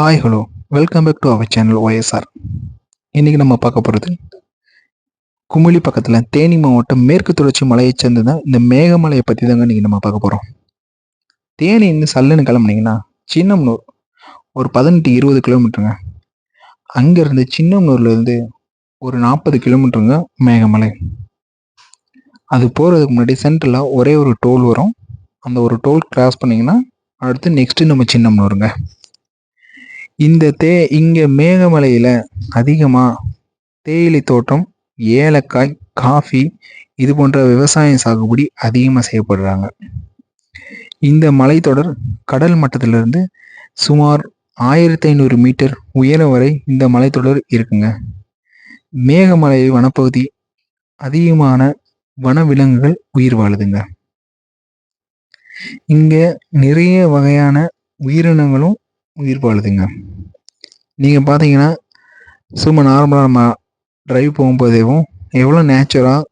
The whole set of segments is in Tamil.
Hi hello welcome back to our channel YSR இன்றைக்கி நம்ம பார்க்க போகிறது குமிழி பக்கத்தில் தேனி மாவட்டம் மேற்கு தொடர்ச்சி மலையை சேர்ந்து தான் இந்த மேகமலையை பற்றி தாங்க இன்றைக்கி நம்ம பார்க்க போகிறோம் தேனி சல்லுன்னு கிளம்புனீங்கன்னா சின்னம்னூர் ஒரு பதினெட்டு இருபது கிலோமீட்டருங்க. அங்கேருந்து சின்னம்னூர்லேருந்து ஒரு நாற்பது கிலோமீட்டருங்க மேகமலை. அது போகிறதுக்கு முன்னாடி சென்டரில் ஒரே ஒரு டோல் வரும். அந்த ஒரு டோல் கிராஸ் பண்ணிங்கன்னா அடுத்து நெக்ஸ்ட்டு நம்ம சின்னம்னூருங்க. இந்த தே இங்கே மேகமலையில் அதிகமாக தேயிலை தோட்டம் ஏலக்காய் காஃபி இது போன்ற விவசாய சாகுபடி அதிகமாக செய்யப்படுறாங்க. இந்த மலைத்தொடர் கடல் மட்டத்திலிருந்து சுமார் ஆயிரத்தி ஐநூறு மீட்டர் உயரம் வரை இந்த மலைத்தொடர் இருக்குங்க. மேகமலை வனப்பகுதி அதிகமான வனவிலங்குகள் உயிர் வாழுதுங்க. இங்க நிறைய வகையான உயிரினங்களும் உயிர் வாழுதுங்க. நீங்கள் பார்த்தீங்கன்னா சும்மா நார்மலாக நம்ம ட்ரைவ் போகும்போதேவும் எவ்வளோ நேச்சுராக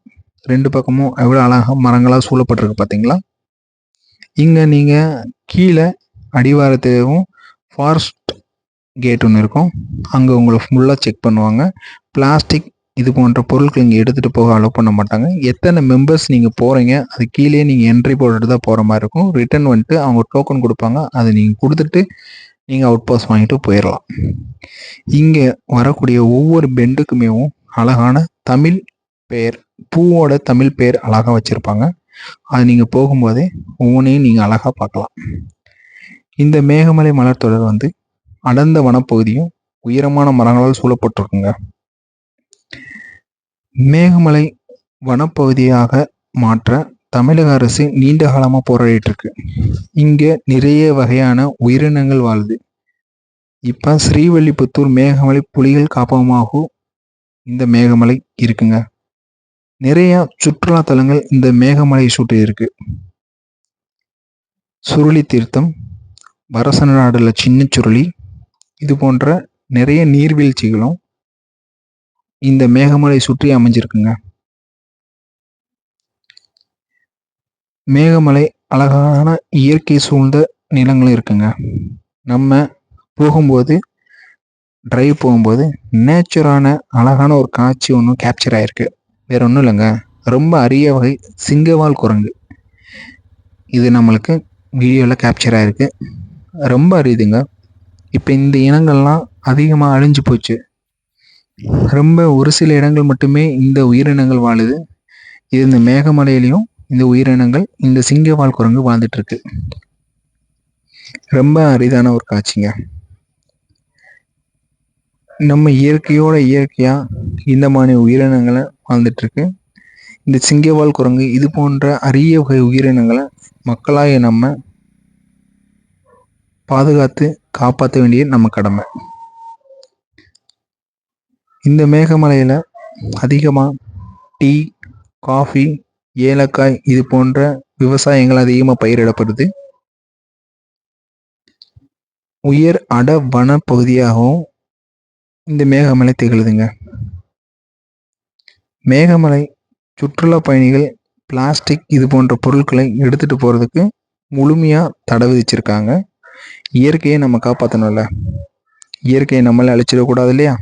ரெண்டு பக்கமும் எவ்வளோ அழகாக மரங்களாக சூழப்பட்டிருக்கு பார்த்தீங்களா இங்கே நீங்கள் கீழே அடிவாரத்தையும் ஃபாரஸ்ட் கேட் ஒன்று இருக்கும். அங்கே உங்களை ஃபுல்லாக செக் பண்ணுவாங்க. பிளாஸ்டிக் இது போன்ற பொருட்கள் இங்கே எடுத்துகிட்டு போக அலோவ் பண்ண மாட்டாங்க. எத்தனை மெம்பர்ஸ் நீங்கள் போகிறீங்க அது கீழே நீங்கள் என்ட்ரி போட்டுட்டு தான் போகிற மாதிரி இருக்கும். ரிட்டர்ன் வந்துட்டு அவங்க டோக்கன் கொடுப்பாங்க. அதை நீங்கள் கொடுத்துட்டு நீங்கள் அவுட் பாஸ் வாங்கிட்டு போயிடலாம் இங்கே வரக்கூடிய ஒவ்வொரு பெண்டுக்குமேவும் அழகான தமிழ் பெயர் பூவோட தமிழ் பெயர் அழகாக வச்சுருப்பாங்க. அது நீங்கள் போகும்போதே ஒவ்வொன்றையும் நீங்கள் அழகாக பார்க்கலாம். இந்த மேகமலை மலர் தொடர் வந்து அடர்ந்த வனப்பகுதியும் உயரமான மரங்களால் சூழப்பட்டிருக்குங்க. மேகமலை வனப்பகுதியாக மாற்ற தமிழக அரசு நீண்ட காலமாக போராடிட்டு இருக்கு இங்கே நிறைய வகையான உயிரினங்கள் வாழுது. இப்போ ஸ்ரீவல்லிபுத்தூர் மேகமலை புலிகள் காப்பகமாகவும் இந்த மேகமலை இருக்குங்க. நிறைய சுற்றுலா தலங்கள் இந்த மேகமலையை சுற்றி இருக்கு சுருளி தீர்த்தம் வரசன நாடுல சின்ன சுருளி இது போன்ற நிறைய நீர்வீழ்ச்சிகளும் இந்த மேகமலை சுற்றி அமைஞ்சிருக்குங்க. மேகமலை அழகான இயற்கை சூழ்ந்த நிலங்களும் இருக்குங்க. நம்ம போகும்போது ட்ரைவ் போகும்போது நேச்சுரான அழகான ஒரு காட்சி ஒன்று கேப்சர் ஆகிருக்கு வேற ஒன்றும் இல்லைங்க. ரொம்ப அரிய வகை சிங்கவால் குரங்கு. இது நம்மளுக்கு வீடியோவில் கேப்சர் ஆகிருக்கு ரொம்ப அரியுதுங்க இப்போ இந்த இனங்கள்லாம் அதிகமாக அழிஞ்சு போச்சு. ரொம்ப ஒரு சில இடங்கள் மட்டுமே இந்த உயிரினங்கள் வாழுது. இது இந்த மேகமலையிலையும் இந்த உயிரினங்கள் இந்த சிங்கவால் குரங்கு வாழ்ந்துட்டு இருக்கு ரொம்ப அரிதான ஒரு காட்சிங்க. நம்ம இயற்கையோட இயற்கையா இந்த மாதிரி உயிரினங்களை வாழ்ந்துட்டு இருக்கு இந்த சிங்கவால் குரங்கு இது போன்ற அரிய வகை உயிரினங்களை மக்களாக நம்ம பாதுகாத்து காப்பாற்ற வேண்டிய நம்ம கடமை. இந்த மேகமலையில் அதிகமாக டீ காஃபி ஏலக்காய் இது போன்ற விவசாயங்கள் அதிகமாக பயிரிடப்படுது. உயர் அட வன பகுதியாகவும் இந்த மேகமலை திகழுதுங்க. மேகமலை சுற்றுலா பயணிகள் பிளாஸ்டிக் இது போன்ற பொருட்களை எடுத்துட்டு போகிறதுக்கு முழுமையாக தடை விதிச்சிருக்காங்க. இயற்கையை நம்ம காப்பாற்றணும்ல இயற்கையை நம்மளே அழிச்சிடக்கூடாது இல்லையா?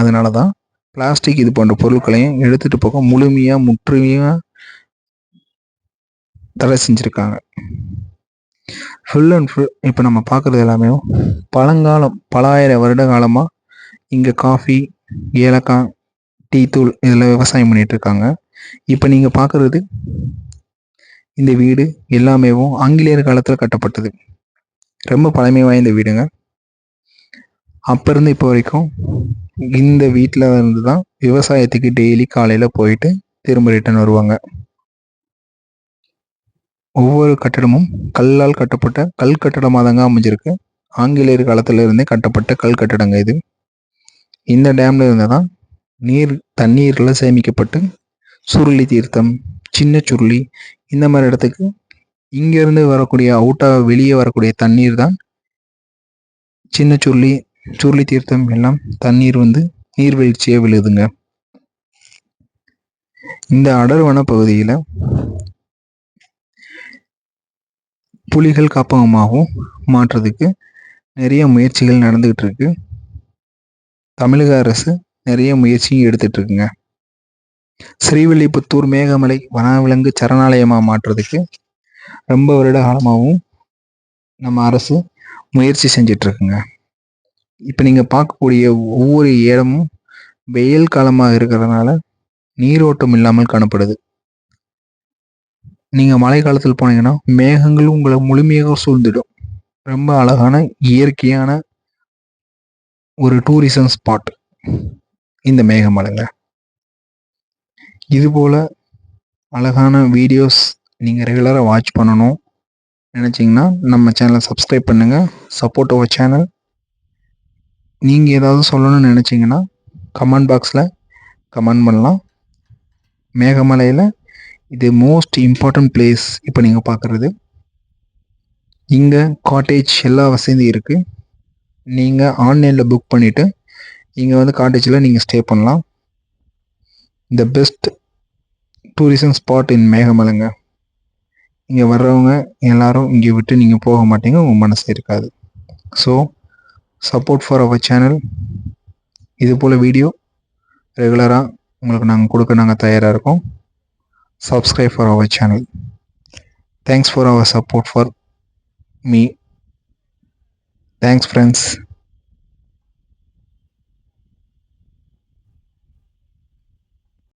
அதனால தான் பிளாஸ்டிக் இது போன்ற பொருட்களையும் எடுத்துகிட்டு போக முழுமையாக முற்றுமையாக தடை செஞ்சுருக்காங்க. ஃபுல் அண்ட் ஃபுல் இப்போ நம்ம பார்க்குறது எல்லாமே பழங்காலம் பலாயிரம் வருட காலமாக இங்கே காஃபி ஏலக்காய் டீ தூள் இதில் விவசாயம் பண்ணிட்டு இருக்காங்க. இப்போ நீங்கள் பார்க்குறது இந்த வீடு எல்லாமேவும் ஆங்கிலேயர் காலத்தில் கட்டப்பட்டது. ரொம்ப பழமை வாய்ந்த வீடுங்க. அப்போ இருந்து இப்போ வரைக்கும் இந்த வீட்டில் இருந்து தான் விவசாயத்துக்கு டெய்லி காலையில் போயிட்டு திரும்ப ரிட்டர்ன் வருவாங்க. ஒவ்வொரு கட்டடமும் கல்லால் கட்டப்பட்ட கல் கட்டடமாக தாங்க அமைஞ்சிருக்கு. ஆங்கிலேயர் காலத்துல இருந்தே கட்டப்பட்ட கல் கட்டடங்க இது. இந்த டேம்ல இருந்து தான் நீர் தண்ணீரில் சேமிக்கப்பட்டு சுருளி தீர்த்தம் சின்ன சுருளி இந்த மாதிரி இடத்துக்கு இங்கேருந்து வரக்கூடிய அவுட்டாக வெளியே வரக்கூடிய தண்ணீர் தான் சின்ன சுருளி சுருளி தீர்த்தம் எல்லாம் தண்ணீர் வந்து நீர்வீழ்ச்சியாக விழுதுங்க. இந்த அடர்வன பகுதியில் புலிகள் காப்பகமாகவும் மாற்றுறதுக்கு நிறைய முயற்சிகள் நடந்துகிட்டு இருக்கு தமிழக அரசு நிறைய முயற்சியும் எடுத்துட்டு இருக்குங்க ஸ்ரீவில்லிபுத்தூர் மேகமலை வனவிலங்கு சரணாலயமாக மாற்றுறதுக்கு ரொம்ப வருட காலமாகவும் நம்ம அரசு முயற்சி செஞ்சிட்டு இருக்குங்க இப்போ நீங்கள் பார்க்கக்கூடிய ஒவ்வொரு இடமும் வெயில் காலமாக இருக்கிறதுனால நீரோட்டம் இல்லாமல் காணப்படுது. நீங்கள் மழை காலத்தில் போனீங்கன்னா மேகங்கள் உங்களை முழுமையாக சூழ்ந்துடும். ரொம்ப அழகான இயற்கையான ஒரு டூரிசம் ஸ்பாட் இந்த மேகமலைங்க. இது போல் அழகான வீடியோஸ் நீங்கள் ரெகுலராக வாட்ச் பண்ணணும். நினச்சிங்கன்னா நம்ம சேனலை சப்ஸ்கிரைப் பண்ணுங்கள் சப்போர்ட் அவர் சேனல் நீங்கள் ஏதாவது சொல்லணும்னு நினச்சிங்கன்னா கமெண்ட் பாக்ஸில் கமெண்ட் பண்ணலாம். மேகமலையில் இது மோஸ்ட் இம்பார்ட்டன்ட் பிளேஸ் இப்போ நீங்கள் பார்க்குறது இங்கே காட்டேஜ் எல்லா வசதியும் இருக்குது நீங்கள் ஆன்லைனில் புக் பண்ணிவிட்டு இங்கே வந்து காட்டேஜில் நீங்கள் ஸ்டே பண்ணலாம். The best tourism spot in மேகமலைங்க. இங்கே வர்றவங்க எல்லாரும் இங்கே விட்டு நீங்கள் போக மாட்டீங்க உங்கள் மனசு இருக்காது. So support for our channel இது போல் வீடியோ ரெகுலராக உங்களுக்கு நாங்கள் கொடுக்க நாங்கள் தயாராக இருக்கோம். subscribe for our channel. Thanks for our support for me. Thanks friends.